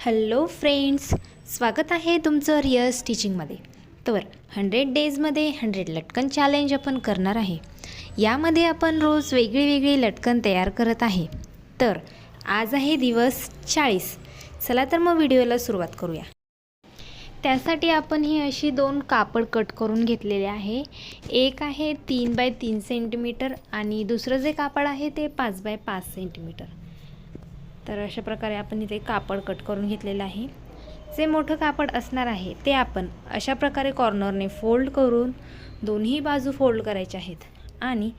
Hello friends स्वागत आहे तुमचं रिअल स्टिचिंगमध्ये तर हंड्रेड डेजमध्ये हंड्रेड लटकन चॅलेंज आपण करणार आहे. यामध्ये आपण रोज वेगळी वेगळी लटकन तयार करत आहे. तर आज आहे दिवस चाळीस. चला तर मग व्हिडिओला सुरुवात करूया. त्यासाठी आपण ही अशी दोन कापड कट करून घेतलेले आहे. एक आहे तीन बाय तीन सेंटीमीटर आणि दुसरं जे कापड आहे ते पाच बाय पाच सेंटीमीटर. तर अशा प्रकारे आपण इथे कापड कट करून घेतलेलं आहे. जे मोठं कापड असणार आहे ते आपण अशा प्रकारे कॉर्नरने फोल्ड करून दोन्ही बाजू फोल्ड करायचे आहेत. आणि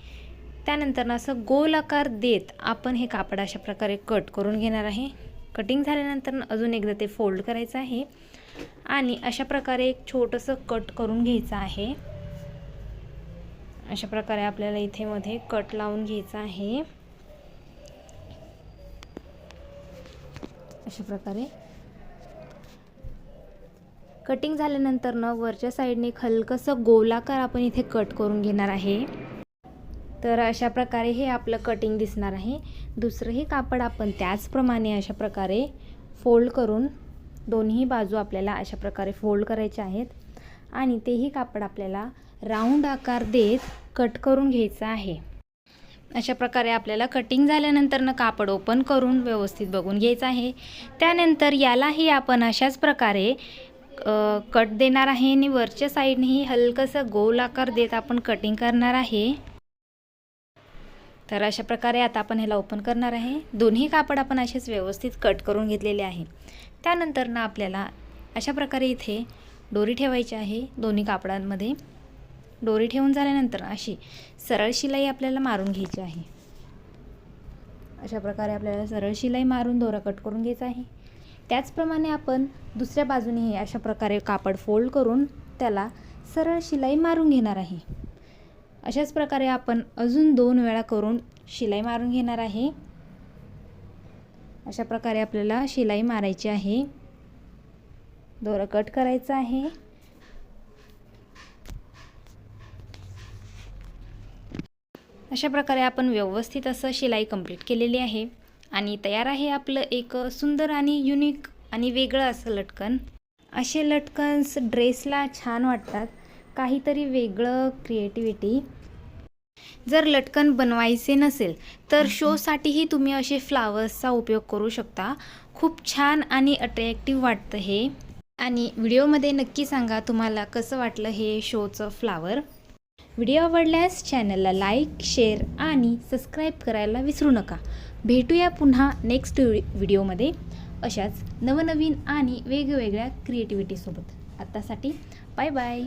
त्यानंतर असं गोल आकार देत आपण हे कापड अशा प्रकारे कट करून घेणार आहे. कटिंग झाल्यानंतर अजून एकदा ते फोल्ड करायचं आहे. आणि अशा प्रकारे एक छोटंसं कट करून घ्यायचं आहे. अशा प्रकारे आपल्याला इथे मध्ये कट लावून घ्यायचं आहे. अशा प्रकारे कटिंग झाल्यानंतर न वरच्या साईडने हलकंसं गोलाकार आपण इथे कट करून घेणार आहे. तर अशा प्रकारे हे आपलं कटिंग दिसणार आहे. दुसरंही कापड आपण त्याचप्रमाणे अशा प्रकारे फोल्ड करून दोन्ही बाजू आपल्याला अशा प्रकारे फोल्ड करायचे आहेत. आणि तेही कापड आपल्याला राऊंड आकार देत कट करून घ्यायचं आहे. अशा प्रकारे आपल्याला कटिंग झाल्यानंतर कापड ओपन करून व्यवस्थित बघून घ्यायचं आहे. त्यानंतर यालाही आपण अशाच प्रकारे कट देणार आहे आणि वरच्या साईडनेही हलकंसं गोल आकार देत आपण कटिंग करणार आहे. तर अशा प्रकारे आता आपण ह्याला ओपन करणार आहे. दोन्ही कापड आपण असेच व्यवस्थित कट करून घेतलेले आहे. त्यानंतर ना आपल्याला अशा प्रकारे इथे दोरी ठेवायची आहे दोन्ही कापडांमध्ये. दोरी ठेवून झाल्यानंतर अशी सरळ शिलाई आपल्याला मारून घ्यायची आहे. अशा प्रकारे आपल्याला सरळ शिलाई मारून दोरा कट करून घ्यायचा आहे. त्याचप्रमाणे आपण दुसऱ्या बाजूनेही अशा प्रकारे कापड फोल्ड करून त्याला सरळ शिलाई मारून घेणार आहे. अशाच प्रकारे आपण अजून दोन वेळा करून शिलाई मारून घेणार आहे. अशा प्रकारे आपल्याला शिलाई मारायची आहे. दोरा कट करायचा आहे. अशा प्रकारे आपण व्यवस्थित असं शिलाई कंप्लीट केलेली आहे. आणि तयार आहे आपलं एक सुंदर आणि युनिक आणि वेगळं असं लटकन. असे लटकन्स ड्रेसला छान वाटतात. काहीतरी वेगळं क्रिएटिव्हिटी जर लटकन बनवायचे नसेल तर शोसाठीही तुम्ही असे फ्लावर्सचा उपयोग करू शकता. खूप छान आणि अट्रॅक्टिव्ह वाटतं हे. आणि व्हिडिओमध्ये नक्की सांगा तुम्हाला कसं वाटलं हे शोचं फ्लावर व्हिडिओ आवडल्यास चॅनलला लाईक शेअर आणि सबस्क्राईब करायला विसरू नका. भेटूया पुन्हा नेक्स्ट व्हिडिओमध्ये. अशाच नवनवीन आणि वेगवेगळ्या क्रिएटिव्हिटीसोबत. आत्तासाठी बाय बाय.